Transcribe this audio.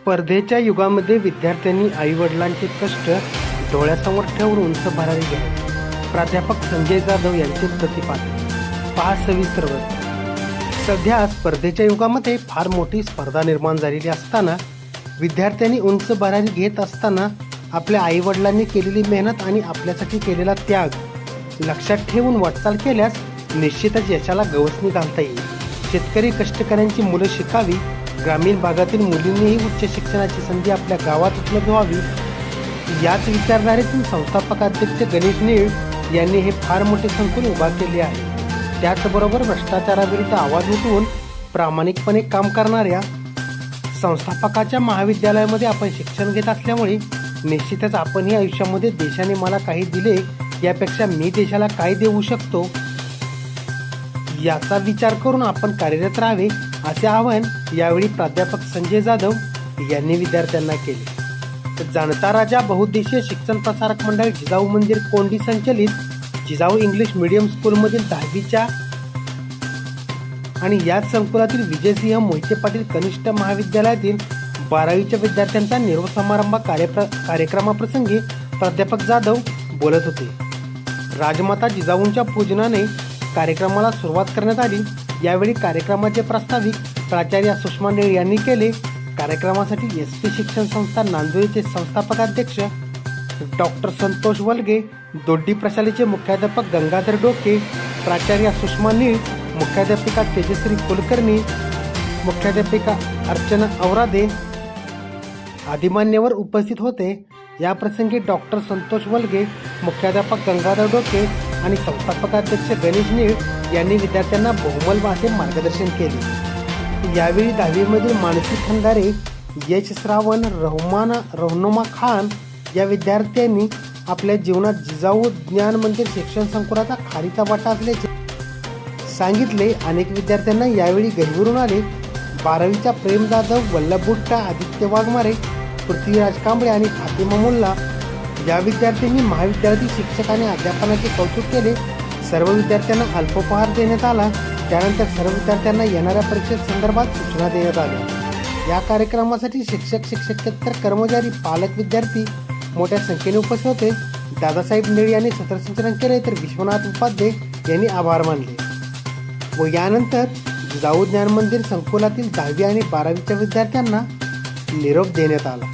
स्पर्धेच्या युगामध्ये विद्यार्थ्यांनी आईवडिलांचे कष्ट डोळ्यासमोर ठेवून उंच भरारी घ्या प्राध्यापक संजय जाधव यांचे प्रतिपादन. पहा सविस्तर सध्या स्पर्धेच्या युगामध्ये फार मोठी स्पर्धा निर्माण झालेली असताना विद्यार्थ्यांनी उंच भरारी घेत असताना आपल्या आईवडिलांनी केलेली मेहनत आणि आपल्यासाठी केलेला त्याग लक्षात ठेवून वाटचाल केल्यास निश्चितच यशाला गवसणी घालता येईल. शेतकरी कष्टकऱ्यांची मुलं शिकावी ग्रामीण भागातील मुलींनीही उच्च शिक्षणाची संधी आपल्या गावात उपलब्ध व्हावी. याच विचारधारेतून संस्थापक अध्यक्ष गणेश नीळ यांनी हे फार मोठे संकुल उभा केले आहे. त्याचबरोबर भ्रष्टाचाराविरुद्ध आवाज उठवून प्रामाणिकपणे काम करणाऱ्या संस्थापकाच्या महाविद्यालयामध्ये आपण शिक्षण घेत असल्यामुळे निश्चितच आपणही आयुष्यामध्ये देशाने मला काही दिले यापेक्षा मी देशाला काय देऊ शकतो? याचा विचार करून आपण कार्यरत राहावे. असे आवाहन यावेळी प्राध्यापक संजय जाधव यांनी विद्यार्थ्यांना केले. तर जाणता राजा बहुउद्देशीय शिक्षण प्रसारक मंडळ जिजाऊ मंदिर कोंडी संचलित जिजाऊ इंग्लिश मीडियम स्कूलमधील दहावीच्या आणि याच संकुलातील विजयसिंह मोहिते पाटील कनिष्ठ महाविद्यालयातील बारावीच्या विद्यार्थ्यांचा निरोप समारंभ कार्यप्र कार्यक्रमाप्रसंगी प्राध्यापक जाधव बोलत होते. राजमाता जिजाऊंच्या पूजनाने कार्यक्रमाला सुरुवात करण्यात आली. यावेळी कार्यक्रमाचे प्रास्ताविक प्राचार्य सुषमा नेळ यांनी केले. कार्यक्रमासाठी एस पी शिक्षण संस्था नांदुरेचे संस्थापक अध्यक्ष डॉक्टर संतोष वलगे दोड्डी प्रशालेचे मुख्याध्यापक गंगाधर डोके प्राचार्य सुषमा नीळ मुख्याध्यापिका तेजश्री कुलकर्णी मुख्याध्यापिका अर्चना औरादे आदिमान्यवर उपस्थित होते. याप्रसंगी डॉक्टर संतोष वलगे मुख्याध्यापक गंगाधर डोके आणि संस्थापकाध्यक्ष गणेश नीळ यांनी विद्यार्थ्यांना बहुमल भाषेत मार्गदर्शन केले. यावेळी दहावीमधील मानसी खंदारे यश श्रावण रहमान रहनुमा खान या विद्यार्थ्यांनी आपल्या जीवनात जिजाऊ ज्ञान मंदिर शिक्षण संकुलाचा खारीचा वाटा असल्याचे सांगितले. अनेक विद्यार्थ्यांना यावेळी गहिवरून आले. बारावीच्या प्रेम जाधव वल्लभ बुट्टा आदित्य वाघमारे पृथ्वीराज कांबळे आणि फातिमा मुल्ला ज्या विद्यार्थ्यांनी महाविद्यालयातील शिक्षक आणि अध्यापनाचे कौतुक केले. सर्व विद्यार्थ्यांना अल्पोपहार देण्यात आला. त्यानंतर सर्व विद्यार्थ्यांना येणाऱ्या परीक्षे संदर्भात सूचना देण्यात आल्या या कार्यक्रमासाठी शिक्षक शिक्षकेतर कर्मचारी पालक विद्यार्थी मोठ्या संख्येने उपस्थित होते. दादासाहेब निळ यांनी सूत्रसंचलन केले तर विश्वनाथ उपाध्ये यांनी आभार मानले. व यानंतर जाऊ ज्ञान मंदिर संकुलातील दहावी आणि बारावीच्या विद्यार्थ्यांना निरोप देण्यात आला.